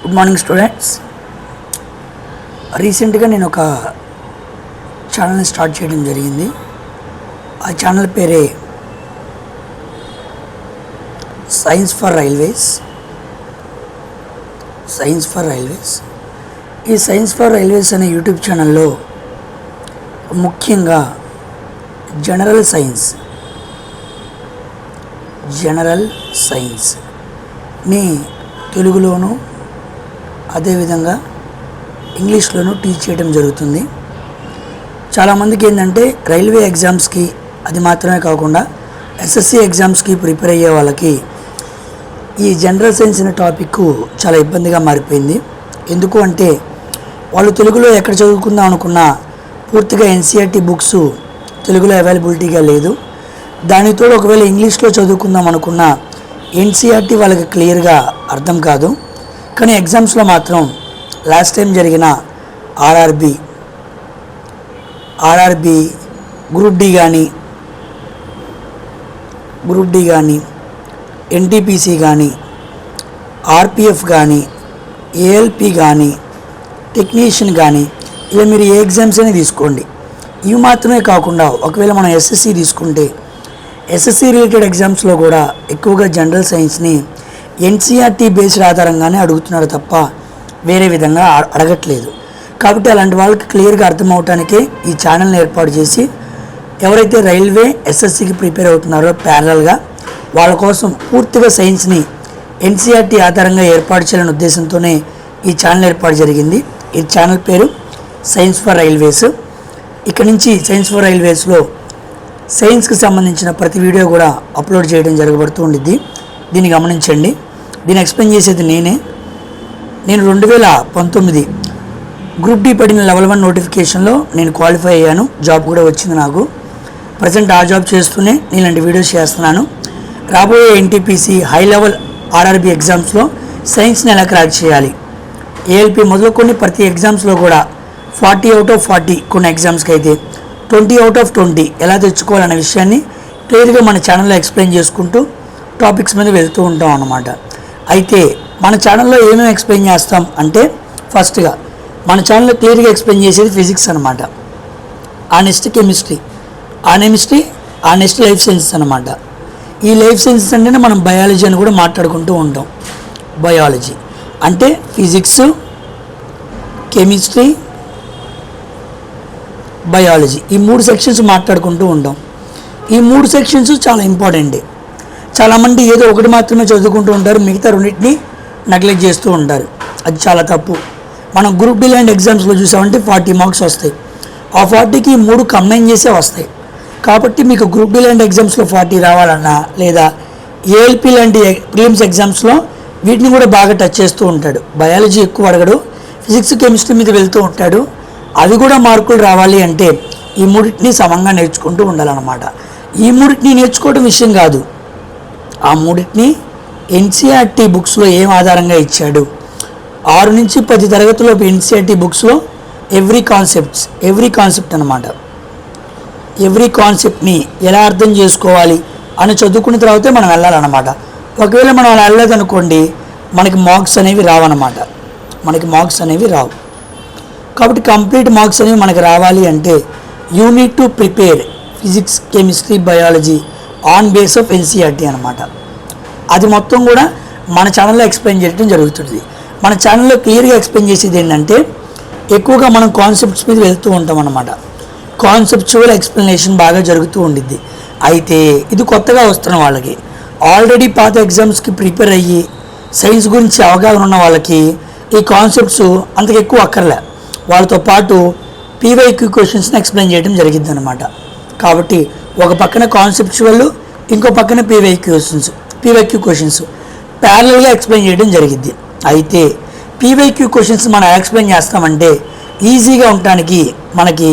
Good morning students రీసెంట్గా నేను ఒక ఛానల్ని స్టార్ట్ చేయడం జరిగింది. ఆ ఛానల్ పేరే science for railways science for railways ఈ సైన్స్ ఫర్ రైల్వేస్ అనే యూట్యూబ్ ఛానల్లో ముఖ్యంగా జనరల్ సైన్స్ జనరల్ సైన్స్ని తెలుగులోను అదేవిధంగా ఇంగ్లీష్లోనూ టీచ్ చేయడం జరుగుతుంది. చాలామందికి ఏంటంటే రైల్వే ఎగ్జామ్స్కి అది మాత్రమే కాకుండా ఎస్ఎస్సి ఎగ్జామ్స్కి ప్రిపేర్ అయ్యే వాళ్ళకి ఈ జనరల్ సైన్స్ అనే టాపిక్ చాలా ఇబ్బందిగా మారిపోయింది. ఎందుకు అంటే వాళ్ళు తెలుగులో ఎక్కడ చదువుకుందాం అనుకున్నా పూర్తిగా ఎన్సీఆర్టీ బుక్స్ తెలుగులో అవైలబిలిటీగా లేదు. దానితో ఒకవేళ ఇంగ్లీష్లో చదువుకుందాం అనుకున్నా ఎన్సీఆర్టీ వాళ్ళకి క్లియర్గా అర్థం కాదు. కానీ ఎగ్జామ్స్లో మాత్రం లాస్ట్ టైం జరిగిన ఆర్ఆర్బి ఆర్ఆర్బి గ్రూప్ డి కానీ గ్రూప్ డి కానీ ఎన్టీపీసీ కానీ ఆర్పిఎఫ్ కానీ ఏఎల్పి కానీ టెక్నీషియన్ కానీ ఇలా మీరు ఏ ఎగ్జామ్స్ అయినా తీసుకోండి. ఇవి మాత్రమే కాకుండా ఒకవేళ మనం ఎస్ఎస్సి తీసుకుంటే ఎస్ఎస్సి రిలేటెడ్ ఎగ్జామ్స్లో కూడా ఎక్కువగా జనరల్ సైన్స్ని ఎన్సీఆర్టీ బేస్డ్ ఆధారంగానే అడుగుతున్నారు తప్ప వేరే విధంగా అడగట్లేదు. కాబట్టి అలాంటి వాళ్ళకి క్లియర్గా అర్థమవటానికే ఈ ఛానల్ని ఏర్పాటు చేసి ఎవరైతే రైల్వే ఎస్ఎస్సికి ప్రిపేర్ అవుతున్నారో ప్యారలల్గా వాళ్ళ కోసం పూర్తిగా సైన్స్ని ఎన్సీఆర్టీ ఆధారంగా ఏర్పాటు చేయాలనే ఉద్దేశంతోనే ఈ ఛానల్ ఏర్పాటు జరిగింది. ఈ ఛానల్ పేరు సైన్స్ ఫర్ రైల్వేస్ ఇక్కడ నుంచి సైన్స్ ఫర్ రైల్వేస్లో సైన్స్కి సంబంధించిన ప్రతి వీడియో కూడా అప్లోడ్ చేయడం జరగబడుతూ ఉండిద్ది. దీన్ని గమనించండి. దీన్ని ఎక్స్ప్లెయిన్ చేసేది నేనే. నేను రెండు వేల పంతొమ్మిది గ్రూప్ డి పడిన లెవెల్ వన్ నోటిఫికేషన్లో నేను క్వాలిఫై అయ్యాను. జాబ్ కూడా వచ్చింది నాకు. ప్రజెంట్ ఆ జాబ్ చేస్తూనే నేను ఇలాంటి వీడియోస్ చేస్తున్నాను. రాబోయే ఎన్టీపీసీ హై లెవెల్ ఆర్ఆర్బి ఎగ్జామ్స్లో సైన్స్ని ఎలా క్రాక్ చేయాలి? ఏఎల్పి మొదలుకొని ప్రతి ఎగ్జామ్స్లో కూడా ఫార్టీ అవుట్ ఆఫ్ ఫార్టీ కొన్ని ఎగ్జామ్స్కి అయితే ట్వంటీ అవుట్ ఆఫ్ ట్వంటీ ఎలా తెచ్చుకోవాలనే విషయాన్ని క్లియర్గా మన ఛానల్లో ఎక్స్ప్లెయిన్ చేసుకుంటూ టాపిక్స్ మీద వెళ్తూ ఉంటాం అన్నమాట. అయితే మన ఛానల్లో ఏమేమి ఎక్స్ప్లెయిన్ చేస్తాం అంటే ఫస్ట్గా మన ఛానల్లో క్లియర్గా ఎక్స్ప్లెయిన్ చేసేది ఫిజిక్స్ అనమాట ఆ నెక్స్ట్ కెమిస్ట్రీ ఆ కెమిస్ట్రీ ఆ నెక్స్ట్ లైఫ్ సైన్సెస్ అనమాట ఈ లైఫ్ సైన్సెస్ అంటేనే మనం బయాలజీ అని కూడా మాట్లాడుకుంటూ ఉంటాం. బయాలజీ అంటే ఫిజిక్స్ కెమిస్ట్రీ బయాలజీ ఈ మూడు సెక్షన్స్ మాట్లాడుకుంటూ ఉంటాం. ఈ మూడు సెక్షన్స్ చాలా ఇంపార్టెంటే చాలామంది ఏదో ఒకటి మాత్రమే చదువుకుంటూ ఉంటారు మిగతా రెండింటిని నెగ్లెక్ట్ చేస్తూ ఉంటారు. అది చాలా తప్పు. మనం గ్రూప్ డి ల్యాండ్ ఎగ్జామ్స్లో చూసామంటే ఫార్టీ మార్క్స్ వస్తాయి. ఆ ఫార్టీకి మూడు కంబైన్ చేసే వస్తాయి. కాబట్టి మీకు గ్రూప్ డి ల్యాండ్ ఎగ్జామ్స్లో ఫార్టీ రావాలన్నా లేదా ఏఎల్పి లాంటి ప్రిలిమ్స్ ఎగ్జామ్స్లో వీటిని కూడా బాగా టచ్ చేస్తూ ఉంటాడు. బయాలజీ ఎక్కువ అడగడు. ఫిజిక్స్ కెమిస్ట్రీ మీద వెళ్తూ ఉంటాడు. అవి కూడా మార్కులు రావాలి అంటే ఈ మూడింటిని సమంగా నేర్చుకుంటూ ఉండాలన్నమాట. ఈ మూడింటిని నేర్చుకోవడం విషయం కాదు. ఆ మూడింటిని ఎన్సీఆర్టీ బుక్స్లో ఏం ఆధారంగా ఇచ్చాడు? ఆరు నుంచి పది తరగతిలోపు ఎన్సీఆర్టీ బుక్స్లో ఎవ్రీ కాన్సెప్ట్స్ ఎవ్రీ కాన్సెప్ట్ అనమాట ఎవ్రీ కాన్సెప్ట్ని ఎలా అర్థం చేసుకోవాలి అని చదువుకున్న తర్వాతే మనం వెళ్ళాలన్నమాట. ఒకవేళ మనం అలా వెళ్ళలేదనుకోండి మనకి మార్క్స్ అనేవి రావన్నమాట. మనకి మార్క్స్ అనేవి రావు. కాబట్టి కంప్లీట్ మార్క్స్ అనేవి మనకి రావాలి అంటే you to prepare physics chemistry biology on base of NCERT అనమాట అది మొత్తం కూడా మన ఛానల్లో ఎక్స్ప్లెయిన్ చేయడం జరుగుతుంది. మన ఛానల్లో క్లియర్గా ఎక్స్ప్లెయిన్ చేసేది ఏంటంటే ఎక్కువగా మనం కాన్సెప్ట్స్ మీద వెళ్తూ ఉంటాం అనమాట కాన్సెప్చువల్ ఎక్స్ప్లెనేషన్ బాగా జరుగుతూ ఉండిద్ది. అయితే ఇది కొత్తగా వస్తున్న వాళ్ళకి ఆల్రెడీ పాత ఎగ్జామ్స్కి ప్రిపేర్ అయ్యి సైన్స్ గురించి అవగాహన ఉన్న వాళ్ళకి ఈ కాన్సెప్ట్స్ అంతకు ఎక్కువ అక్కర్లే. వాళ్ళతో పాటు పీవైక్యూ క్వశ్చన్స్ని ఎక్స్ప్లెయిన్ చేయడం జరిగింది అనమాట కాబట్టి ఒక పక్కన కాన్సెప్చువల్ ఇంకో పక్కన పీవైక్యూ క్వశ్చన్స్ పీవైక్యూ క్వశ్చన్స్ ప్యారలల్గా ఎక్స్ప్లెయిన్ చేయడం జరిగింది. అయితే పీవైక్యూ క్వశ్చన్స్ మనం ఎక్స్ప్లెయిన్ చేస్తామంటే ఈజీగా ఉండటానికి మనకి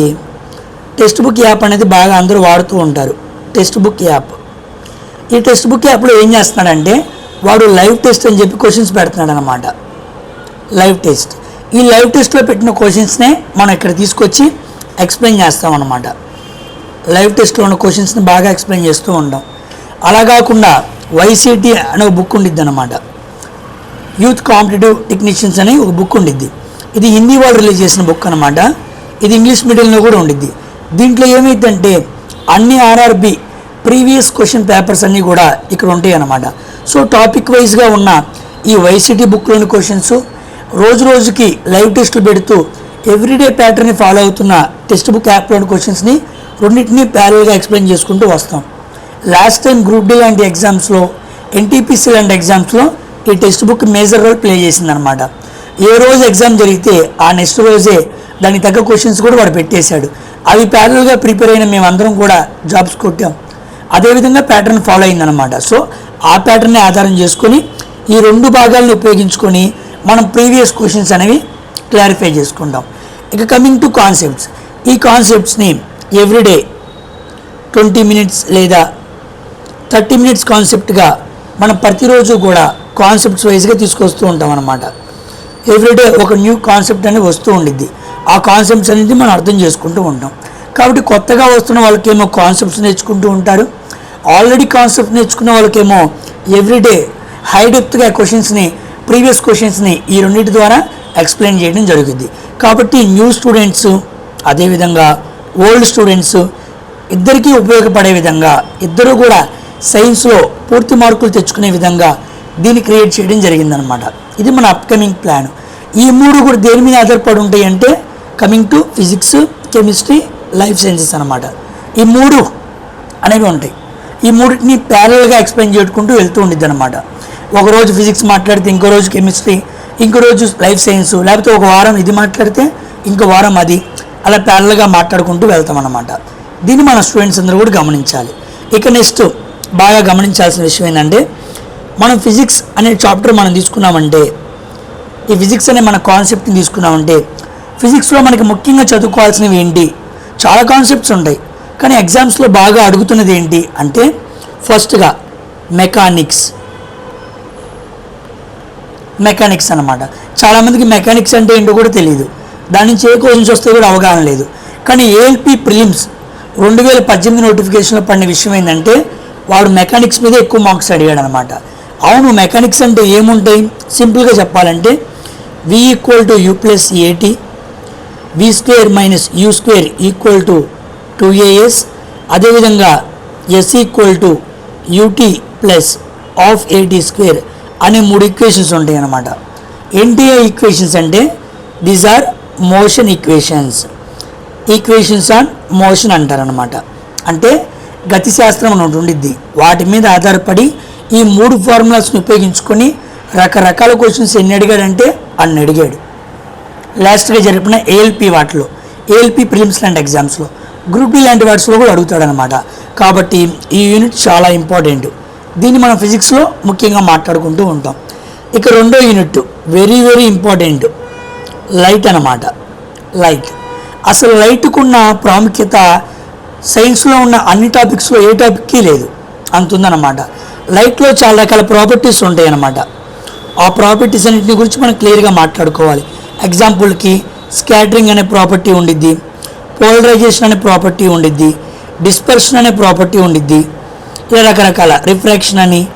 టెక్స్ట్ బుక్ యాప్ అనేది బాగా అందరూ వాడుతూ ఉంటారు. టెక్స్ట్ బుక్ యాప్ ఈ టెక్స్ట్ బుక్ యాప్లో ఏం చేస్తున్నాడంటే వాడు లైవ్ టెస్ట్ అని చెప్పి క్వశ్చన్స్ పెడుతున్నాడు అనమాట లైవ్ టెస్ట్ ఈ లైవ్ టెస్ట్లో పెట్టిన క్వశ్చన్స్నే మనం ఇక్కడ తీసుకొచ్చి ఎక్స్ప్లెయిన్ చేస్తాం అనమాట లైవ్ టెస్ట్లో ఉన్న క్వశ్చన్స్ని బాగా ఎక్స్ప్లెయిన్ చేస్తూ ఉంటాం అలా కాకుండా వైసీటీ అనే ఒక బుక్ ఉండిద్ది అనమాట యూత్ కాంపిటేటివ్ టెక్నీషియన్స్ అనే ఒక బుక్ ఉండిద్ది. ఇది హిందీ వాళ్ళు రిలీజ్ చేసిన బుక్ అనమాట ఇది ఇంగ్లీష్ మీడియంలో కూడా ఉండిద్ది. దీంట్లో ఏమైందంటే అన్ని ఆర్ఆర్బి ప్రీవియస్ క్వశ్చన్ పేపర్స్ అన్నీ కూడా ఇక్కడ ఉంటాయి అన్నమాట సో టాపిక్ వైజ్గా ఉన్న ఈ వైసీటీ బుక్లోని క్వశ్చన్స్ రోజు రోజుకి లైవ్ టెస్టులు పెడుతూ ఎవ్రీడే ప్యాటర్న్ని ఫాలో అవుతున్న టెక్స్ట్ బుక్ యాప్లోని క్వశ్చన్స్ని రెండింటినీ ప్యారల్గా ఎక్స్ప్లెయిన్ చేసుకుంటూ వస్తాం. లాస్ట్ టైం గ్రూప్ డి లాంటి ఎగ్జామ్స్లో ఎన్టీపీసీ లాంటి ఎగ్జామ్స్లో ఈ textbook major role play చేసిందనమాట ఏ రోజు ఎగ్జామ్ జరిగితే ఆ నెక్స్ట్ రోజే దానికి తగ్గ క్వశ్చన్స్ కూడా వాడు పెట్టేశాడు. అవి ప్యారల్గా ప్రిపేర్ అయిన మేమందరం కూడా జాబ్స్ కొట్టాం. అదేవిధంగా ప్యాటర్న్ ఫాలో అయిందనమాట సో ఆ ప్యాటర్న్ని ఆధారం చేసుకొని ఈ రెండు భాగాలను ఉపయోగించుకొని మనం ప్రీవియస్ క్వశ్చన్స్ అనేవి క్లారిఫై చేసుకుంటాం. ఇక కమింగ్ టు కాన్సెప్ట్స్ ఈ కాన్సెప్ట్స్ని ఎవ్రీడే ట్వంటీ మినిట్స్ లేదా థర్టీ మినిట్స్ కాన్సెప్ట్గా మనం ప్రతిరోజు కూడా కాన్సెప్ట్స్ వైజ్గా తీసుకొస్తూ ఉంటాం అన్నమాట. ఎవ్రీడే ఒక న్యూ కాన్సెప్ట్ అనేది వస్తూ ఉండిద్ది. ఆ కాన్సెప్ట్స్ అనేది మనం అర్థం చేసుకుంటూ ఉంటాం. కాబట్టి కొత్తగా వస్తున్న వాళ్ళకేమో కాన్సెప్ట్స్ నేర్చుకుంటూ ఉంటారు. ఆల్రెడీ కాన్సెప్ట్ నేర్చుకున్న వాళ్ళకేమో ఎవ్రీడే హై డెప్త్గా క్వశ్చన్స్ని ప్రీవియస్ క్వశ్చన్స్ని ఈ రెండింటి ద్వారా ఎక్స్ప్లెయిన్ చేయడం జరుగుద్ది కాబట్టి న్యూ స్టూడెంట్స్ అదేవిధంగా ఓల్డ్ స్టూడెంట్స్ ఇద్దరికీ ఉపయోగపడే విధంగా ఇద్దరు కూడా సైన్స్లో పూర్తి మార్కులు తెచ్చుకునే విధంగా దీన్ని క్రియేట్ చేయడం జరిగిందనమాట ఇది మన అప్కమింగ్ ప్లాన్ ఈ మూడు కూడా దేని మీద ఆధారపడి ఉంటాయి అంటే coming to physics chemistry life sciences అనమాట ఈ మూడు అనేవి ఉంటాయి. ఈ మూడింటిని ప్యారల్గా ఎక్స్ప్లెయిన్ చేసుకుంటూ వెళ్తూ ఉండిద్ది అనమాట ఒకరోజు ఫిజిక్స్ మాట్లాడితే ఇంకో రోజు కెమిస్ట్రీ ఇంకో రోజు లైఫ్ సైన్స్ లేకపోతే ఒక వారం ఇది మాట్లాడితే ఇంకో వారం అది. అలా ప్యారల్గా మాట్లాడుకుంటూ వెళ్తాం అనమాట దీన్ని మన స్టూడెంట్స్ అందరూ కూడా గమనించాలి. ఇక నెక్స్ట్ బాగా గమనించాల్సిన విషయం ఏంటంటే మనం ఫిజిక్స్ అనే చాప్టర్ మనం తీసుకున్నామంటే ఈ ఫిజిక్స్ అనే మన కాన్సెప్ట్ని తీసుకున్నామంటే ఫిజిక్స్లో మనకి ముఖ్యంగా చదువుకోవాల్సినవి ఏంటి? చాలా కాన్సెప్ట్స్ ఉంటాయి. కానీ ఎగ్జామ్స్లో బాగా అడుగుతున్నది ఏంటి అంటే ఫస్ట్గా మెకానిక్స్ మెకానిక్స్ అనమాట చాలామందికి మెకానిక్స్ అంటే ఏంటో కూడా తెలియదు దాని నుంచి ఏ క్వశ్చన్స్ వస్తే కూడా అవగాహన లేదు. కానీ ఏఎల్పి ప్రిలిమ్స్ రెండు వేల పద్దెనిమిది నోటిఫికేషన్లో పడిన విషయం ఏంటంటే వాడు మెకానిక్స్ మీద ఎక్కువ మార్క్స్ అడిగాడు అనమాట అవును మెకానిక్స్ అంటే ఏముంటాయి? సింపుల్గా చెప్పాలంటే v equal to u plus at v square minus u square equal to two as అదేవిధంగా s equal to ut plus half at square అనే మూడు ఈక్వేషన్స్ ఉంటాయి అన్నమాట ఎన్టీఏ ఈక్వేషన్స్ అంటే these are motion equations. Equations on motion అంటారనమాట అంటే గతిశాస్త్రం అని ఒకటి ఉండిద్ది. వాటి మీద ఆధారపడి ఈ మూడు ఫార్ములాస్ని ఉపయోగించుకొని రకరకాల క్వశ్చన్స్ ఎన్ని అడిగాడంటే అన్ని అడిగాడు. లాస్ట్గా జరిపిన ఏఎల్పి వాటిలో. ఏఎల్పి ప్రిలిమ్స్ లాంటి ఎగ్జామ్స్లో గ్రూప్ డి లాంటి వాటిలో కూడా అడుగుతాడనమాట కాబట్టి ఈ యూనిట్ చాలా ఇంపార్టెంట్ దీన్ని మనం ఫిజిక్స్లో ముఖ్యంగా మాట్లాడుకుంటూ ఉంటాం. ఇక రెండో unit very very important light అన్నమాట. లైట్. అసలు లైట్కున్న ప్రాముఖ్యత సైన్స్లో ఉన్న అన్ని టాపిక్స్లో ఏ టాపిక్కి లేదు. అంతుందన్నమాట. లైట్లో చాలా రకాల ప్రాపర్టీస్ ఉంటాయి అన్నమాట ఆ ప్రాపర్టీస్ అన్నింటిని గురించి మనం క్లియర్గా మాట్లాడుకోవాలి. ఎగ్జాంపుల్కి స్కాటరింగ్ అనే ప్రాపర్టీ ఉండిద్ది. పోలరైజేషన్ అనే ప్రాపర్టీ ఉండిద్ది. డిస్పర్షన్ అనే ప్రాపర్టీ ఉండిద్ది. ఇలా రకరకాల రిఫ్రాక్షన్ అని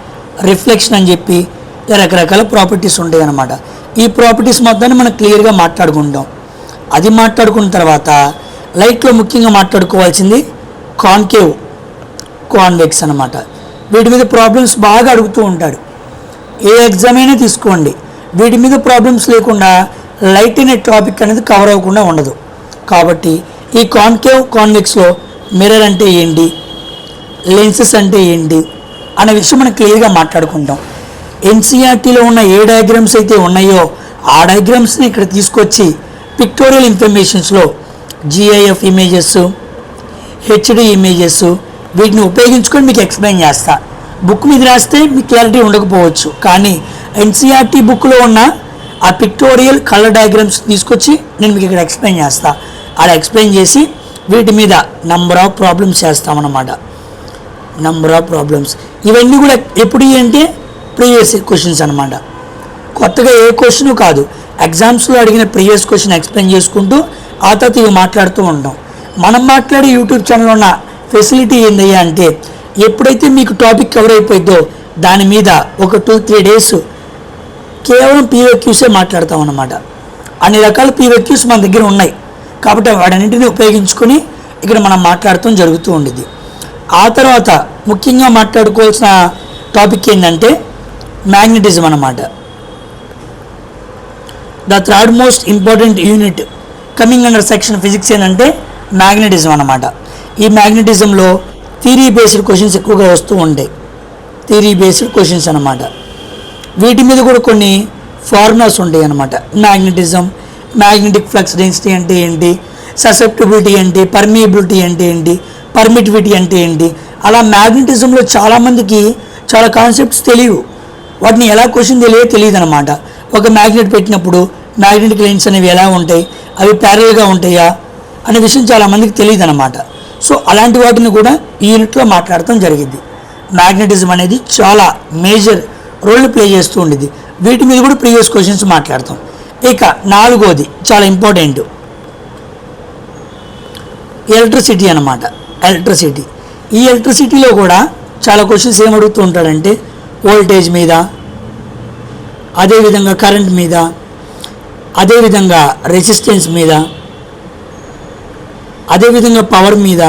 రిఫ్లెక్షన్ అని చెప్పి ఇలా రకరకాల ప్రాపర్టీస్ ఉంటాయి అన్నమాట ఈ ప్రాపర్టీస్ మొత్తాన్ని మనం క్లియర్గా మాట్లాడుకుంటాం. అది మాట్లాడుకున్న తర్వాత లైట్లో ముఖ్యంగా మాట్లాడుకోవాల్సింది కాన్కేవ్ కాన్వెక్స్ అన్నమాట. వీటి మీద ప్రాబ్లమ్స్ బాగా అడుగుతూ ఉంటాడు. ఏ ఎగ్జామ్ అయినా తీసుకోండి. వీటి మీద ప్రాబ్లమ్స్ లేకుండా లైట్ అనే టాపిక్ అనేది కవర్ అవ్వకుండా ఉండదు. కాబట్టి ఈ కాన్కేవ్ కాన్వెక్స్లో మిర్రర్ అంటే ఏంటి? లెన్సెస్ అంటే ఏంటి? అనే విషయం మనం క్లియర్గా మాట్లాడుకుంటాం. ఎన్సీఆర్టీలో ఉన్న ఏ డయాగ్రామ్స్ అయితే ఉన్నాయో ఆ డయాగ్రామ్స్ని ఇక్కడ తీసుకొచ్చి pictorial ఇన్ఫర్మేషన్స్లో G I F images H D images వీటిని ఉపయోగించుకొని మీకు ఎక్స్ప్లెయిన్ చేస్తా. బుక్ మీద రాస్తే మీకు క్లారిటీ ఉండకపోవచ్చు. కానీ ఎన్సీఆర్టీ బుక్లో ఉన్న ఆ పిక్టోరియల్ కలర్ డయాగ్రామ్స్ తీసుకొచ్చి నేను మీకు ఇక్కడ ఎక్స్ప్లెయిన్ చేస్తా. అలా ఎక్స్ప్లెయిన్ చేసి వీటి మీద నంబర్ ఆఫ్ ప్రాబ్లమ్స్ చేస్తామన్నమాట. నంబర్ ఆఫ్ ప్రాబ్లమ్స్ ఇవన్నీ కూడా ఎప్పుడు అంటే ప్రీవియస్ క్వశ్చన్స్ అనమాట కొత్తగా ఏ క్వశ్చన్ కాదు. ఎగ్జామ్స్లో అడిగిన ప్రీవియస్ క్వశ్చన్ ఎక్స్ప్లెయిన్ చేసుకుంటూ ఆ తర్వాత ఇవి మాట్లాడుతూ ఉంటాం మనం మాట్లాడే యూట్యూబ్ ఛానల్ ఉన్న ఫెసిలిటీ ఏందయ్యా అంటే ఎప్పుడైతే మీకు టాపిక్ కవర్ అయిపోయిందో దాని మీద ఒక టూ త్రీ డేస్ కేవలం పీవెక్యూసే మాట్లాడతాం అన్నమాట. అన్ని రకాల పీవెక్యూస్ మన దగ్గర ఉన్నాయి. కాబట్టి వాటన్నింటినీ ఉపయోగించుకొని ఇక్కడ మనం మాట్లాడటం జరుగుతూ ఉండేది ఆ తర్వాత ముఖ్యంగా మాట్లాడుకోవాల్సిన టాపిక్ ఏంటంటే మ్యాగ్నెటిజం అన్నమాట. The third most important unit coming under section physics ఏంటంటే మ్యాగ్నెటిజం అన్నమాట. ఈ మ్యాగ్నెటిజంలో థీరీ బేస్డ్ క్వశ్చన్స్ ఎక్కువగా వస్తూ ఉంటాయి థీరీ బేస్డ్ క్వశ్చన్స్ అనమాట వీటి మీద కూడా కొన్ని ఫార్ములాస్ ఉంటాయి అనమాట మ్యాగ్నెటిజం మ్యాగ్నెటిక్ ఫ్లక్స్ డెన్సిటీ అంటే ఏంటి? ససెప్టిబిలిటీ ఏంటి? పర్మియబిలిటీ అంటే ఏంటి? పర్మిటివిటీ అంటే ఏంటి? అలా మ్యాగ్నెటిజంలో చాలామందికి చాలా కాన్సెప్ట్స్ తెలియవు. వాటిని ఎలా క్వశ్చన్ తెలియదో తెలియదు అనమాట ఒక మ్యాగ్నెట్ పెట్టినప్పుడు మ్యాగ్నెటిక్ లైన్స్ అనేవి ఎలా ఉంటాయి? అవి ప్యారల్గా ఉంటాయా? అనే విషయం చాలామందికి తెలియదు అనమాట సో అలాంటి వాటిని కూడా ఈ యూనిట్లో మాట్లాడటం జరిగింది. మ్యాగ్నెటిజం అనేది చాలా మేజర్ రోల్ ప్లే చేస్తూ ఉండేది వీటి మీద కూడా ప్రీవియస్ క్వశ్చన్స్ మాట్లాడతాం. ఇక నాలుగోది చాలా ఇంపార్టెంట్ ఎలక్ట్రిసిటీ అనమాట ఎలక్ట్రిసిటీ ఈ ఎలక్ట్రిసిటీలో కూడా చాలా క్వశ్చన్స్ ఏం అడుగుతూ ఉంటాడంటే వోల్టేజ్ మీద అదేవిధంగా కరెంట్ మీద అదేవిధంగా రెసిస్టెన్స్ మీద అదేవిధంగా పవర్ మీద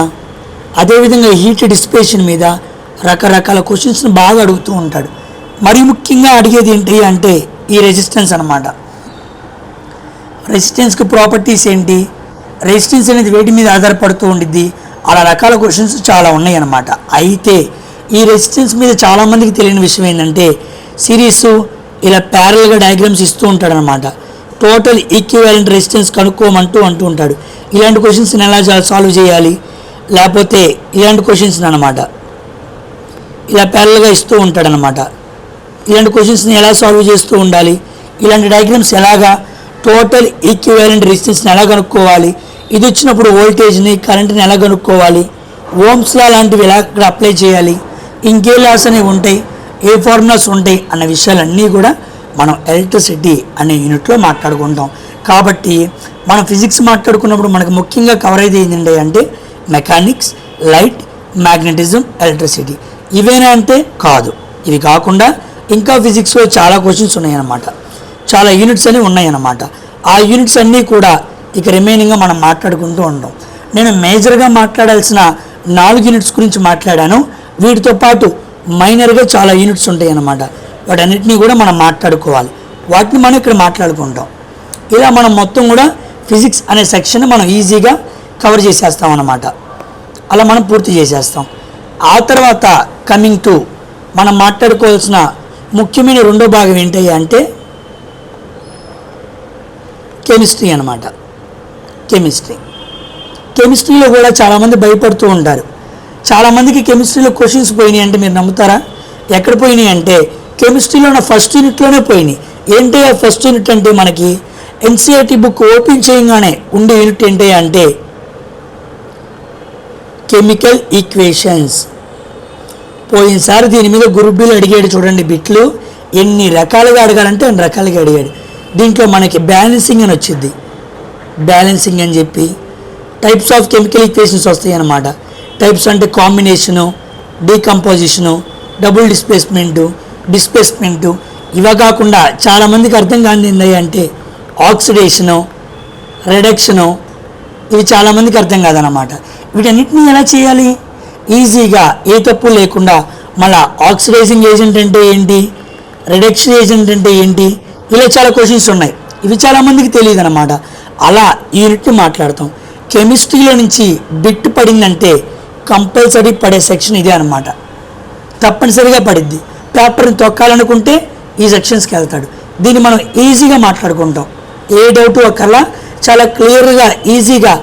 అదేవిధంగా హీట్ డిస్పేషన్ మీద రకరకాల క్వశ్చన్స్ని బాగా అడుగుతూ ఉంటాడు. మరి ముఖ్యంగా అడిగేది ఏంటి అంటే ఈ రెసిస్టెన్స్ అనమాట రెసిస్టెన్స్కి ప్రాపర్టీస్ ఏంటి? రెసిస్టెన్స్ అనేది వేటి మీద ఆధారపడుతూ ఉండిద్ది? అలా రకాల క్వశ్చన్స్ చాలా ఉన్నాయి అన్నమాట. అయితే ఈ రెసిస్టెన్స్ మీద చాలామందికి తెలియని విషయం ఏంటంటే సిరీస్ ఇలా ప్యారల్గా డయాగ్రామ్స్ ఇస్తూ ఉంటాడనమాట టోటల్ ఈక్వివాలెంట్ రెసిస్టెన్స్ కనుక్కోమంటూ అంటూ ఉంటాడు. ఇలాంటి క్వశ్చన్స్ని ఎలా సాల్వ్ చేయాలి? లేకపోతే ఇలాంటి క్వశ్చన్స్ని అనమాట ఇలా ప్యారల్గా ఇస్తూ ఉంటాడనమాట ఇలాంటి క్వశ్చన్స్ని ఎలా సాల్వ్ చేస్తూ ఉండాలి? ఇలాంటి డయాగ్రామ్స్ ఎలాగా టోటల్ ఈక్వివాలెంట్ రెసిస్టెన్స్ని ఎలా కనుక్కోవాలి? ఇది వచ్చినప్పుడు వోల్టేజ్ని కరెంట్ని ఎలా కనుక్కోవాలి? ఓమ్స్లా లాంటివి ఎలా ఇక్కడ అప్లై చేయాలి? ఇంకేలాస్ అనేవి ఉంటాయి ఏ ఫార్ములాస్ ఉంటాయి అన్న విషయాలన్నీ కూడా మనం ఎలక్ట్రిసిటీ అనే యూనిట్లో మాట్లాడుకుంటాం. కాబట్టి మనం ఫిజిక్స్ మాట్లాడుకున్నప్పుడు మనకు ముఖ్యంగా కవర్ అయితే ఏంటంటే అంటే మెకానిక్స్ లైట్ మ్యాగ్నెటిజం ఎలక్ట్రిసిటీ. ఇవేనా అంటే కాదు. ఇవి కాకుండా ఇంకా ఫిజిక్స్లో చాలా క్వశ్చన్స్ ఉన్నాయన్నమాట. చాలా యూనిట్స్ అనేవి ఉన్నాయన్నమాట. ఆ యూనిట్స్ అన్నీ కూడా ఇక రిమైనింగ్గా మనం మాట్లాడుకుంటూ ఉంటాం. నేను మేజర్గా మాట్లాడాల్సిన నాలుగు యూనిట్స్ గురించి మాట్లాడాను. వీటితో పాటు మైనర్గా చాలా యూనిట్స్ ఉంటాయి అన్నమాట వాటన్నిటినీ కూడా మనం మాట్లాడుకోవాలి. వాటిని మనం ఇక్కడ మాట్లాడుకుంటాం. ఇలా మనం మొత్తం కూడా ఫిజిక్స్ అనే సెక్షన్ మనం ఈజీగా కవర్ చేసేస్తాం అన్నమాట అలా మనం పూర్తి చేసేస్తాం. ఆ తర్వాత కమింగ్ టు మనం మాట్లాడుకోవాల్సిన ముఖ్యమైన రెండో భాగం ఏంటయ్యా అంటే కెమిస్ట్రీ అనమాట కెమిస్ట్రీ. కెమిస్ట్రీలో కూడా చాలామంది భయపడుతూ ఉంటారు. చాలామందికి కెమిస్ట్రీలో క్వశ్చన్స్ పోయినాయి అంటే మీరు నమ్ముతారా? ఎక్కడ పోయినాయి అంటే కెమిస్ట్రీలో నా ఫస్ట్ యూనిట్లోనే పోయినాయి. ఏంటి ఆ ఫస్ట్ యూనిట్ అంటే మనకి ఎన్సీఆర్టీ బుక్ ఓపెన్ చేయగానే ఉండే యూనిట్ ఏంటి అంటే కెమికల్ ఈక్వేషన్స్ పోయినసారి దీని మీద గురుబ్బీలు అడిగాడు చూడండి బిట్లు. ఎన్ని రకాలుగా అడగాలంటే అన్ని రకాలుగా అడిగాడు. దీంట్లో మనకి బ్యాలెన్సింగ్ అని వచ్చింది. బ్యాలెన్సింగ్ అని చెప్పి టైప్స్ ఆఫ్ కెమికల్ ఈక్వేషన్స్ వస్తాయి అన్నమాట టైప్స్ అంటే కాంబినేషను డీకంపోజిషను డబుల్ డిస్ప్లేస్మెంటు డిస్ప్లేస్మెంటు ఇవే కాకుండా చాలామందికి అర్థం కానింది అంటే ఆక్సిడేషను రిడక్షను ఇవి చాలామందికి అర్థం కాదనమాట వీటన్నిటిని ఎలా చేయాలి? ఈజీగా ఏ తప్పు లేకుండా మళ్ళా ఆక్సిడైజింగ్ ఏజెంట్ అంటే ఏంటి? రిడక్షన్ ఏజెంట్ అంటే ఏంటి? ఇలా చాలా క్వశ్చన్స్ ఉన్నాయి. ఇవి చాలామందికి తెలియదు అనమాట అలా ఈ యూనిట్ని మాట్లాడతాం. కెమిస్ట్రీలో నుంచి బిట్ పడిందంటే కంపల్సరీ పడే సెక్షన్ ఇదే అనమాట తప్పనిసరిగా పడిద్ది. పేపర్ని తొక్కాలనుకుంటే ఈ సెక్షన్స్కి వెళ్తాడు. దీన్ని మనం ఈజీగా మాట్లాడుకుంటాం. ఏ డౌట్ ఒకలా చాలా క్లియర్గా ఈజీగా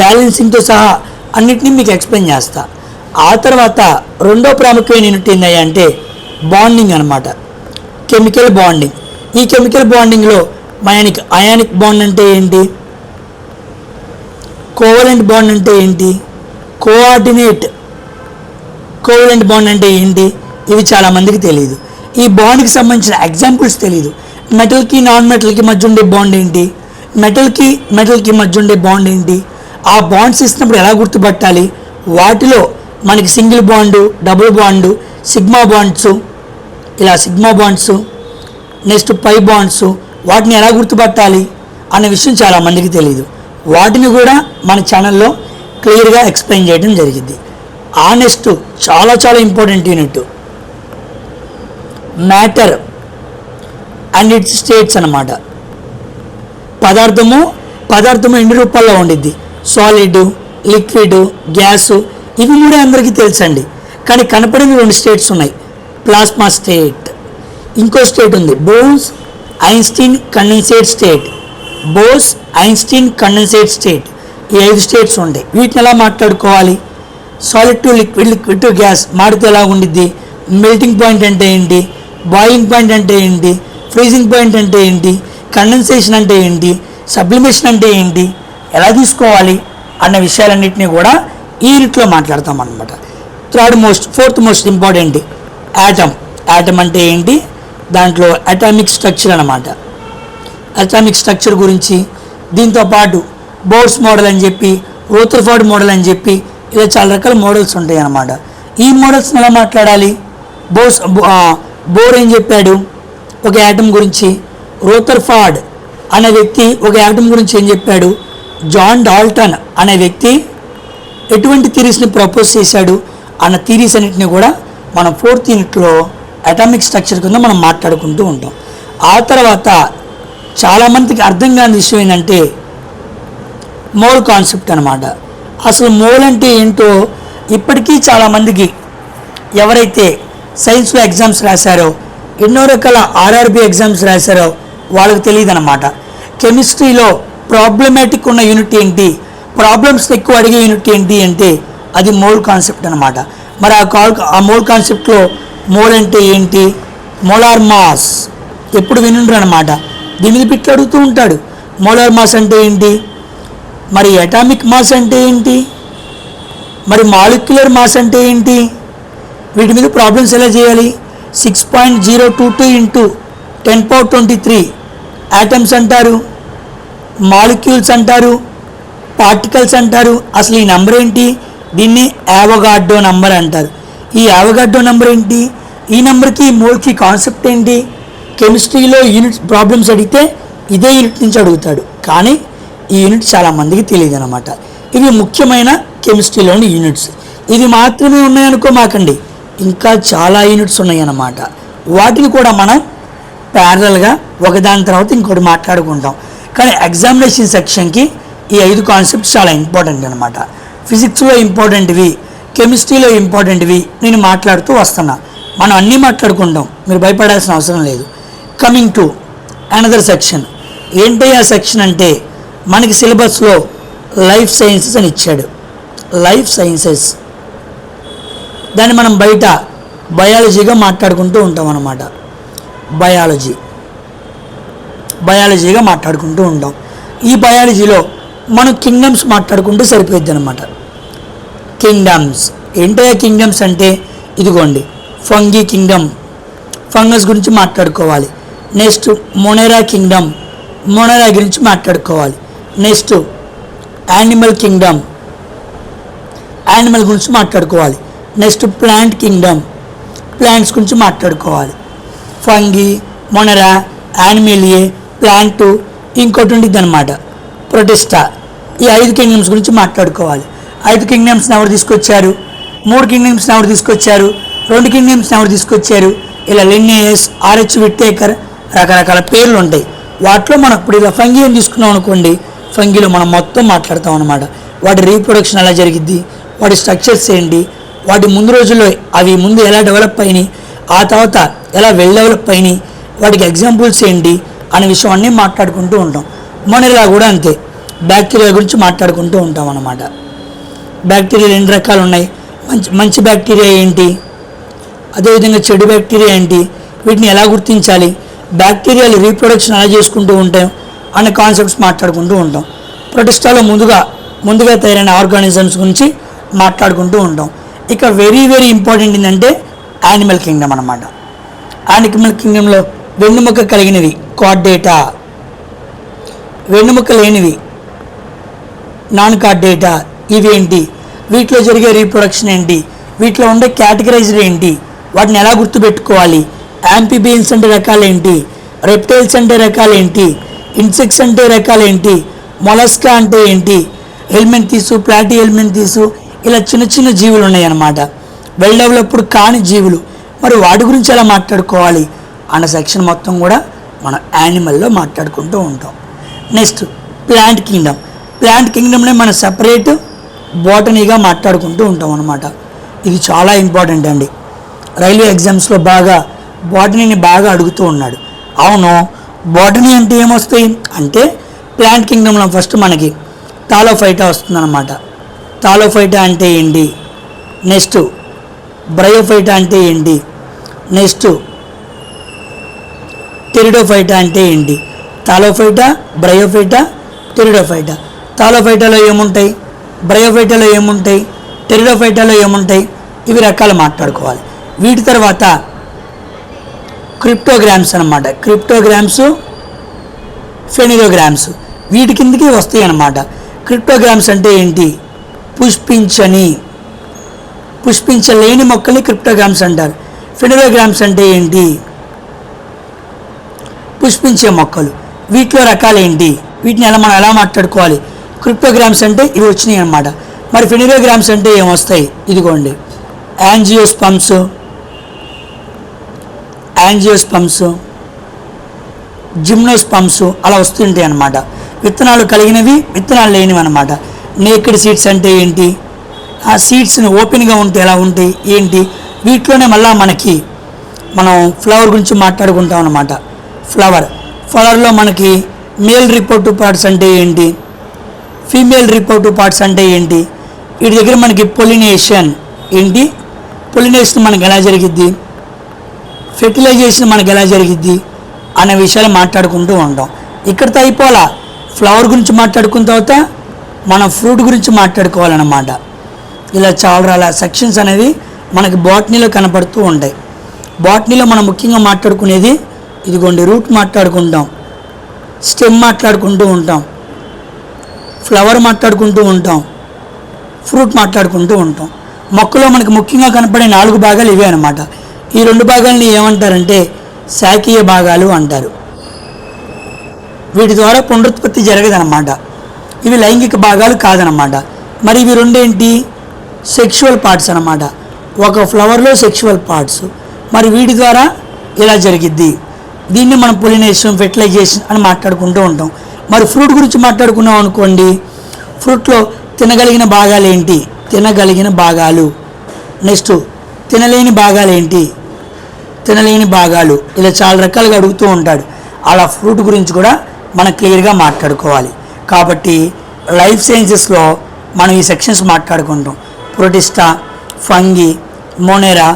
బ్యాలెన్సింగ్తో సహా అన్నిటినీ మీకు ఎక్స్ప్లెయిన్ చేస్తా. ఆ తర్వాత రెండో ప్రాముఖ్యమైన యూనిట్ ఏంటంటే అంటే బాండింగ్ అనమాట కెమికల్ బాండింగ్. ఈ కెమికల్ బాండింగ్లో మయానిక్ అయానిక్ బాండ్ అంటే ఏంటి? కోవలెంట్ బాండ్ అంటే ఏంటి? కోఆర్డినేట్ కోవలెంట్ బాండ్ అంటే ఏంటి? ఇవి చాలా మందికి తెలియదు ఈ బాండ్కి సంబంధించిన ఎగ్జాంపుల్స్ తెలియదు మెటల్కి నాన్ మెటల్కి మధ్య ఉండే బాండ్ ఏంటి? మెటల్కి మెటల్కి మధ్య ఉండే బాండ్ ఏంటి? ఆ బాండ్స్ ఇస్తున్నప్పుడు ఎలా గుర్తుపట్టాలి? వాటిలో మనకి single bond double bond sigma bonds ఇలా sigma bonds next pi bonds వాటిని ఎలా గుర్తుపట్టాలి? అనే విషయం చాలామందికి తెలియదు వాటిని కూడా మన ఛానల్లో క్లియర్గా ఎక్స్ప్లెయిన్ చేయడం జరిగింది. ఆనెస్ట్ చాలా చాలా important unit. Matter and its states అన్నమాట. పదార్థము పదార్థము ఎన్ని రూపాల్లో ఉండిద్ది? సాలిడ్ లిక్విడ్ గ్యాస్ ఇవి కూడా అందరికీ తెలుసండి. కానీ కనపడని రెండు స్టేట్స్ ఉన్నాయి. ప్లాస్మా స్టేట్ ఇంకో స్టేట్ ఉంది. Bose Einstein condensate state Bose Einstein condensate state ఈ ఐదు స్టేట్స్ ఉంటాయి వీటిని ఎలా మాట్లాడుకోవాలి? Solid to liquid liquid to gas మాడితే ఎలా ఉండిద్ది? మెల్టింగ్ పాయింట్ అంటే ఏంటి? బాయిలింగ్ పాయింట్ అంటే ఏంటి? ఫ్రీజింగ్ పాయింట్ అంటే ఏంటి? కండెన్సేషన్ అంటే ఏంటి? సబ్లిమేషన్ అంటే ఏంటి? ఎలా తీసుకోవాలి? అన్న విషయాలన్నింటినీ కూడా ఈ యూనిట్లో మాట్లాడతాం అనమాట third most fourth most important atom atom అంటే ఏంటి? దాంట్లో అటామిక్ స్ట్రక్చర్ అన్నమాట. అటామిక్ స్ట్రక్చర్ గురించి దీంతో పాటు బోర్డ్స్ మోడల్ అని చెప్పి రూతర్ఫోర్డ్ మోడల్ అని చెప్పి ఇలా చాలా రకాల మోడల్స్ ఉంటాయి అన్నమాట. ఈ మోడల్స్ని ఎలా మాట్లాడాలి? బోస్ బోర్ ఏం చెప్పాడు? ఒక యాటమ్ గురించి. రూతర్ఫార్డ్ అనే వ్యక్తి ఒక యాటమ్ గురించి ఏం చెప్పాడు? జాన్ డాల్టన్ అనే వ్యక్తి ఎటువంటి థీరీస్ని ప్రపోజ్ చేశాడు? అన్న థీరీస్ అన్నింటినీ కూడా మనం ఫోర్త్ యూనిట్లో అటామిక్ స్ట్రక్చర్ కింద మనం మాట్లాడుకుంటూ ఉంటాం. ఆ తర్వాత చాలామందికి అర్థం కాని విషయం ఏంటంటే మోల్ కాన్సెప్ట్ అనమాట అసలు మోల్ అంటే ఏంటో ఇప్పటికీ చాలామందికి ఎవరైతే సైన్స్లో ఎగ్జామ్స్ రాశారో ఎన్నో రకాల ఆర్ఆర్బి ఎగ్జామ్స్ రాశారో వాళ్ళకి తెలియదు అనమాట కెమిస్ట్రీలో ప్రాబ్లమాటిక్ ఉన్న యూనిట్ ఏంటి? ప్రాబ్లమ్స్ ఎక్కువ అడిగే యూనిట్ ఏంటి అంటే అది మోల్ కాన్సెప్ట్ అనమాట మరి ఆ కాల్ ఆ మోల్ కాన్సెప్ట్లో మోల్ అంటే ఏంటి? మోలార్ మాస్ ఎప్పుడు వినుండ్రు అనమాట దీని మీద పిట్లు అడుగుతూ ఉంటాడు. మోలార్ మాస్ అంటే ఏంటి? మరి అటామిక్ మాస్ అంటే ఏంటి? మరి మాలిక్యులర్ మాస్ అంటే ఏంటి? వీటి మీద ప్రాబ్లమ్స్ ఎలా చేయాలి? Six point zero two two into ten power twenty three atoms అంటారు మాలిక్యూల్స్ అంటారు పార్టికల్స్ అంటారు. అసలు ఈ నెంబర్ ఏంటి? దీన్ని యావగాడ్డో నంబర్ అంటారు. ఈ యావగాడ్డో నంబర్ ఏంటి? ఈ నెంబర్కి మోల్కి కాన్సెప్ట్ ఏంటి? కెమిస్ట్రీలో యూనిట్ ప్రాబ్లమ్స్ అడిగితే ఇదే యూనిట్ నుంచి అడుగుతాడు. కానీ ఈ యూనిట్ చాలా మందికి తెలియదు అనమాట ఇవి ముఖ్యమైన కెమిస్ట్రీలోని యూనిట్స్. ఇవి మాత్రమే ఉన్నాయనుకో మాకండి. ఇంకా చాలా యూనిట్స్ ఉన్నాయన్నమాట. వాటిని కూడా మనం ప్యారలల్గా ఒకదాని తర్వాత ఇంకోటి మాట్లాడుకుంటాం. కానీ ఎగ్జామినేషన్ సెక్షన్కి ఈ ఐదు కాన్సెప్ట్స్ చాలా ఇంపార్టెంట్ అనమాట ఫిజిక్స్లో ఇంపార్టెంట్వి కెమిస్ట్రీలో ఇంపార్టెంట్వి నేను మాట్లాడుతూ వస్తున్నా. మనం అన్నీ మాట్లాడుకుంటాం. మీరు భయపడాల్సిన అవసరం లేదు. కమింగ్ టు అనదర్ సెక్షన్ ఏంటి ఆ సెక్షన్ అంటే మనకి సిలబస్లో లైఫ్ సైన్సెస్ అని ఇచ్చాడు. Life sciences. దాన్ని మనం బయట బయాలజీగా మాట్లాడుకుంటూ ఉంటాం అన్నమాట. బయాలజీ. బయాలజీగా మాట్లాడుకుంటూ ఉంటాం. ఈ బయాలజీలో మనం కింగ్డమ్స్ మాట్లాడుకుంటూ సరిపోద్ది అనమాట కింగ్డమ్స్. ఏంటో కింగ్డమ్స్ అంటే? ఇదిగోండి. Fungi Kingdom. ఫంగస్ గురించి మాట్లాడుకోవాలి. Next Monera Kingdom. మొనెరా గురించి మాట్లాడుకోవాలి. Next animal Kingdom. యానిమల్ గురించి మాట్లాడుకోవాలి. Next plant Kingdom. ప్లాంట్స్ గురించి మాట్లాడుకోవాలి. ఫంగి మొనరా యానిమేలియే ప్లాంట్ ఇంకోటి ఉండిద్ది అనమాట ప్రొటెస్టా. ఈ ఐదు కింగ్డమ్స్ గురించి మాట్లాడుకోవాలి. ఐదు కింగ్డమ్స్ని ఎవరు తీసుకొచ్చారు? మూడు కింగ్డమ్స్ని ఎవరు తీసుకొచ్చారు? రెండు కింగ్డమ్స్ని ఎవరు తీసుకొచ్చారు? ఇలా లిన్నేయస్ ఆర్హెచ్ విట్టేకర్ రకరకాల పేర్లు ఉంటాయి వాటిలో మనం ఇప్పుడు ఇలా ఫంగి అని తీసుకున్నాం అనుకోండి ఫంగిలో మనం మొత్తం మాట్లాడతాం అనమాట వాటి రీప్రొడక్షన్ ఎలా జరిగిద్ది? వాటి స్ట్రక్చర్స్ ఏంటి? వాటి ముందు రోజుల్లో అవి ముందు ఎలా డెవలప్ అయినాయి? ఆ తర్వాత ఎలా వెల్ డెవలప్ అయినాయి? వాటికి ఎగ్జాంపుల్స్ ఏంటి? అనే విషయం అన్నీ మాట్లాడుకుంటూ ఉంటాం. మొన్నలా కూడా అంతే. బ్యాక్టీరియా గురించి మాట్లాడుకుంటూ ఉంటాం అన్నమాట. బ్యాక్టీరియా రెండు రకాలు ఉన్నాయి? మంచి మంచి బ్యాక్టీరియా ఏంటి? అదేవిధంగా చెడు బ్యాక్టీరియా ఏంటి? వీటిని ఎలా గుర్తించాలి? బ్యాక్టీరియాలు రీప్రొడక్షన్ ఎలా చేసుకుంటూ ఉంటాం? అనే కాన్సెప్ట్స్ మాట్లాడుకుంటూ ఉంటాం. ప్రొటిస్టాలో ముందుగా ముందుగా తయారైన ఆర్గానిజమ్స్ గురించి మాట్లాడుకుంటూ ఉంటాం. ఇక వెరీ వెరీ ఇంపార్టెంట్ ఏంటంటే యానిమల్ కింగ్డమ్ అనమాట యానిమల్ కింగ్డమ్లో వెన్నుముక కలిగినవి కార్డేటా వెన్నుముక లేనివి నాన్ కార్డేటా ఇవేంటి వీటిలో జరిగే రీప్రొడక్షన్ ఏంటి? వీటిలో ఉండే కేటగరైజ్డ్ ఏంటి? వాటిని ఎలా గుర్తుపెట్టుకోవాలి? యాంపీబియన్స్ అంటే రకాలు ఏంటి? రెప్టైల్స్ అంటే రకాలు ఏంటి? ఇన్సెక్ట్స్ అంటే రకాలు ఏంటి? మొలస్కా అంటే ఏంటి? ఎలిమెంట్ తీసు ప్లాటీ ఎలిమెంట్ తీసు ఇలా చిన్న చిన్న జీవులు ఉన్నాయి అన్నమాట వెల్ డెవలప్డ్ కాని జీవులు. మరి వాటి గురించి ఎలా మాట్లాడుకోవాలి? అన్న సెక్షన్ మొత్తం కూడా మనం యానిమల్లో మాట్లాడుకుంటూ ఉంటాం. నెక్స్ట్ ప్లాంట్ కింగ్డమ్ ప్లాంట్ కింగ్డమ్నే మనం సపరేట్ బాటనీగా మాట్లాడుకుంటూ ఉంటాం అనమాట ఇది చాలా ఇంపార్టెంట్ అండి. రైల్వే ఎగ్జామ్స్లో బాగా బాటనీని బాగా అడుగుతూ ఉన్నాడు. అవును బాటనీ అంటే ఏమొస్తాయి? అంటే ప్లాంట్ కింగ్డమ్లో ఫస్ట్ మనకి తాలోఫైటా వస్తుందన్నమాట. తాలోఫైటా అంటే ఏంటి? నెక్స్ట్ బ్రయోఫైటా అంటే ఏంటి? నెక్స్ట్ టెరిడోఫైటా అంటే ఏంటి? తాలోఫైటా బ్రయోఫైటా టెరిడోఫైటా తాలోఫైటాలో ఏముంటాయి? బ్రయోఫైటాలో ఏముంటాయి? టెరిడోఫైటాలో ఏముంటాయి? ఇవి రకాలు మాట్లాడుకోవాలి. వీటి తర్వాత క్రిప్టోగ్రామ్స్ అన్నమాట. క్రిప్టోగ్రామ్స్ ఫెనిరోగ్రామ్స్ వీటి కిందకి వస్తాయి అన్నమాట. క్రిప్టోగ్రామ్స్ అంటే ఏంటి? పుష్పించని పుష్పించలేని మొక్కల్ని క్రిప్టోగ్రామ్స్ అంటారు. ఫెనిలోగ్రామ్స్ అంటే ఏంటి? పుష్పించే మొక్కలు. వీటిలో రకాలు ఏంటి? వీటిని ఎలా మనం ఎలా మాట్లాడుకోవాలి? క్రిప్టోగ్రామ్స్ అంటే ఇవి వచ్చినాయి అన్నమాట. మరి ఫెనిలోగ్రామ్స్ అంటే ఏమొస్తాయి? ఇదిగోండి. యాంజియోస్పమ్స్ యాంజియోస్పమ్స్ జిమ్నోస్పమ్స్ అలా వస్తుంటాయి అన్నమాట. విత్తనాలు కలిగినవి విత్తనాలు లేనివి అనమాట నేకెడ్ సీడ్స్ అంటే ఏంటి? ఆ సీడ్స్ని ఓపెన్గా ఉంటే ఎలా ఉంటాయి? ఏంటి? వీటిలోనే మళ్ళీ మనకి మనం ఫ్లవర్ గురించి మాట్లాడుకుంటాం అనమాట ఫ్లవర్. ఫ్లవర్లో మనకి మేల్ రిపోర్టివ్ పార్ట్స్ అంటే ఏంటి? ఫీమేల్ రిపోర్టివ్ పార్ట్స్ అంటే ఏంటి? వీటి దగ్గర మనకి పొలినేషన్ ఏంటి? పొలినేషన్ మనకి ఎలా జరిగిద్ది? ఫెర్టిలైజేషన్ మనకి ఎలా జరిగిద్ది అనే విషయాలు మాట్లాడుకుంటూ ఉంటాం ఇక్కడితో అయిపోలా ఫ్లవర్ గురించి మాట్లాడుకున్న తర్వాత మనం ఫ్రూట్ గురించి మాట్లాడుకోవాలన్నమాట. ఇలా చాలా రకాల సెక్షన్స్ అనేవి మనకి బాటనీలో కనపడుతూ ఉంటాయి బాటనీలో మనం ముఖ్యంగా మాట్లాడుకునేది ఇదిగోండి రూట్ మాట్లాడుకుంటాం స్టెమ్ మాట్లాడుకుంటూ ఉంటాం ఫ్లవర్ మాట్లాడుకుంటూ ఉంటాం ఫ్రూట్ మాట్లాడుకుంటూ ఉంటాం. మొక్కలో మనకి ముఖ్యంగా కనపడే నాలుగు భాగాలు ఇవే అనమాట ఈ రెండు భాగాలని ఏమంటారంటే శాఖీయ భాగాలు అంటారు. వీటి ద్వారా పునరుత్పత్తి జరగదనమాట ఇవి లైంగిక భాగాలు కాదనమాట మరి ఇవి రెండేంటి? సెక్షువల్ పార్ట్స్ అనమాట ఒక ఫ్లవర్లో సెక్షువల్ పార్ట్స్. మరి వీటి ద్వారా ఇలా జరిగిద్ది? దీన్ని మనం పొలినేషన్ ఫెర్టిలైజేషన్ అని మాట్లాడుకుంటూ ఉంటాం. మరి ఫ్రూట్ గురించి మాట్లాడుకున్నాం అనుకోండి. ఫ్రూట్లో తినగలిగిన భాగాలు ఏంటి తినగలిగిన భాగాలు. నెక్స్ట్ తినలేని భాగాలు ఏంటి తినలేని భాగాలు ఇలా చాలా రకాలుగా అడుగుతూ ఉంటాడు. అలా ఫ్రూట్ గురించి కూడా మనం క్లియర్గా మాట్లాడుకోవాలి. కాబట్టి లైఫ్ సైన్సెస్లో మనం ఈ సెక్షన్స్ మాట్లాడుకుంటాం. Protista fungi monera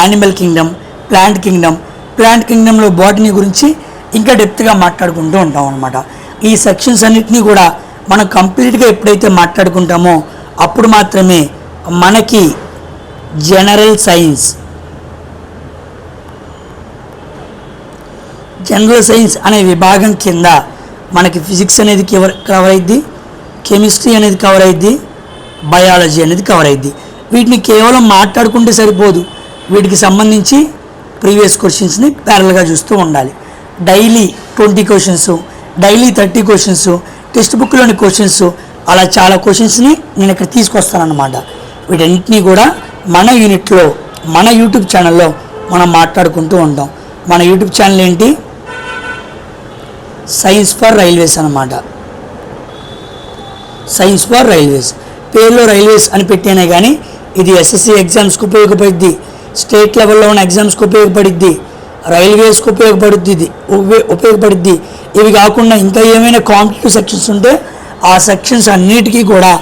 animal kingdom plant kingdom. Plant కింగ్డమ్లో botany గురించి ఇంకా డెప్త్గా మాట్లాడుకుంటూ ఉంటాం అనమాట ఈ సెక్షన్స్ అన్నిటినీ కూడా మనం కంప్లీట్గా ఎప్పుడైతే మాట్లాడుకుంటామో అప్పుడు మాత్రమే మనకి జనరల్ సైన్స్ జనరల్ సైన్స్ అనే విభాగం కింద మనకి ఫిజిక్స్ అనేది కవర్ కవర్ అయింది కెమిస్ట్రీ అనేది కవర్ అయింది బయాలజీ అనేది కవర్ అయింది వీటిని కేవలం మాట్లాడుకుంటే సరిపోదు. వీటికి సంబంధించి ప్రీవియస్ క్వశ్చన్స్ని ప్యారల్గా చూస్తూ ఉండాలి. Daily twenty questions daily thirty questions text బుక్లోని questions అలా చాలా క్వశ్చన్స్ని నేను ఇక్కడ తీసుకొస్తానన్నమాట. వీటన్నిటినీ కూడా మన యూనిట్లో మన యూట్యూబ్ ఛానల్లో మనం మాట్లాడుకుంటూ ఉంటాం. మన యూట్యూబ్ ఛానల్ ఏంటి? సైన్స్ ఫర్ రైల్వేస్ అన్నమాట. సైన్స్ ఫర్ రైల్వేస్ పేరులో రైల్వేస్ అని పెట్టేనే కానీ ఇది ఎస్ఎస్సి ఎగ్జామ్స్కి ఉపయోగపడుద్ది. స్టేట్ లెవెల్లో ఉన్న ఎగ్జామ్స్కి ఉపయోగపడుద్ది. రైల్వేస్కి ఉపయోగపడుద్ది. ఇది ఉపయోగపడుద్ది. ఇవి కాకుండా ఇంకా ఏమైనా కాంపిటేటివ్ సెక్షన్స్ ఉంటే ఆ సెక్షన్స్ అన్నిటికీ కూడా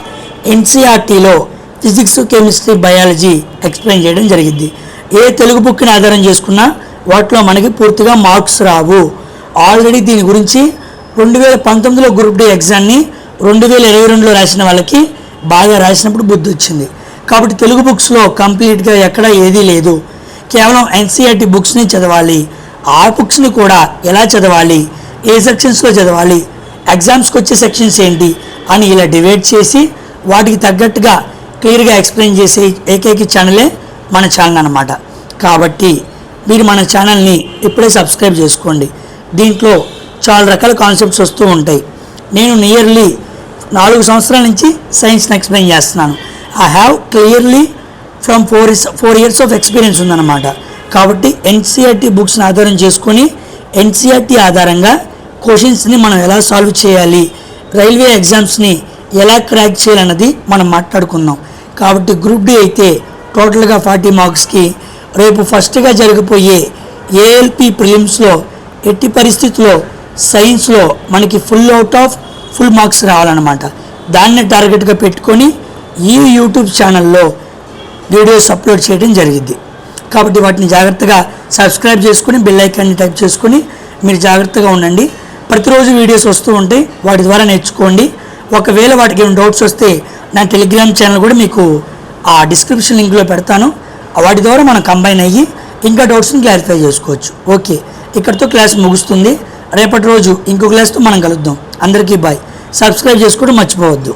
ఎన్సీఆర్టీలో ఫిజిక్స్ కెమిస్ట్రీ బయాలజీ ఎక్స్ప్లెయిన్ చేయడం జరిగింది ఏ తెలుగు బుక్ని ఆధారం చేసుకున్నా వాటిలో మనకి పూర్తిగా మార్క్స్ రావు. ఆల్రెడీ దీని గురించి రెండు వేల పంతొమ్మిదిలో గ్రూప్ డి ఎగ్జామ్ని రెండు వేల ఇరవై రెండులో రాసిన వాళ్ళకి బాగా రాసినప్పుడు బుద్ధి వచ్చింది. కాబట్టి తెలుగు బుక్స్లో కంప్లీట్గా ఎక్కడ ఏదీ లేదు. కేవలం ఎన్సీఆర్టీ బుక్స్ని చదవాలి. ఆ బుక్స్ని కూడా ఎలా చదవాలి? ఏ సెక్షన్స్లో చదవాలి? ఎగ్జామ్స్కి వచ్చే సెక్షన్స్ ఏంటి? అని ఇలా డివైడ్ చేసి వాటికి తగ్గట్టుగా క్లియర్గా ఎక్స్ప్లెయిన్ చేసే ఏకైక ఛానలే మన ఛానల్ అన్నమాట. కాబట్టి మీరు మన ఛానల్ని ఇప్పుడే సబ్స్క్రైబ్ చేసుకోండి. దీంట్లో చాలా రకాల కాన్సెప్ట్స్ వస్తూ ఉంటాయి. నేను నియర్లీ నాలుగు సంవత్సరాల నుంచి సైన్స్ని ఎక్స్ప్లెయిన్ చేస్తున్నాను. I have clearly from four years four years of experience ఉందన్నమాట. కాబట్టి ఎన్సీఆర్టీ బుక్స్ని ఆధారం చేసుకొని ఎన్సీఆర్టీ ఆధారంగా క్వశ్చన్స్ని మనం ఎలా సాల్వ్ చేయాలి రైల్వే ఎగ్జామ్స్ని ఎలా క్రాక్ చేయాలన్నది మనం మాట్లాడుకుందాం కాబట్టి గ్రూప్ డి అయితే టోటల్గా ఫార్టీ మార్క్స్కి రేపు ఫస్ట్గా జరిగిపోయే ఏఎల్పి ప్రిలిమ్స్లో ఎట్టి పరిస్థితుల్లో సైన్స్లో మనకి full out of full marks రావాలన్నమాట. దాన్ని టార్గెట్గా పెట్టుకొని ఈ యూట్యూబ్ ఛానల్లో వీడియోస్ అప్లోడ్ చేయడం జరిగింది. కాబట్టి వాటిని జాగ్రత్తగా సబ్స్క్రైబ్ చేసుకుని బెల్ ఐకాన్ని టైప్ చేసుకుని మీరు జాగ్రత్తగా ఉండండి. ప్రతిరోజు వీడియోస్ వస్తూ ఉంటాయి. వాటి ద్వారా నేర్చుకోండి. ఒకవేళ వాటికి ఏమైనా డౌట్స్ వస్తే నా టెలిగ్రామ్ ఛానల్ కూడా మీకు ఆ డిస్క్రిప్షన్ లింక్లో పెడతాను. వాటి ద్వారా మనం కంబైన్ అయ్యి ఇంకా డౌట్స్ని క్లారిఫై చేసుకోవచ్చు. ఓకే. ఇక్కడితో క్లాస్ ముగుస్తుంది. రేపటి రోజు ఇంకో క్లాస్తో మనం కలుద్దాం. అందరికీ బాయ్. సబ్స్క్రైబ్ చేసుకోవడం మర్చిపోవద్దు.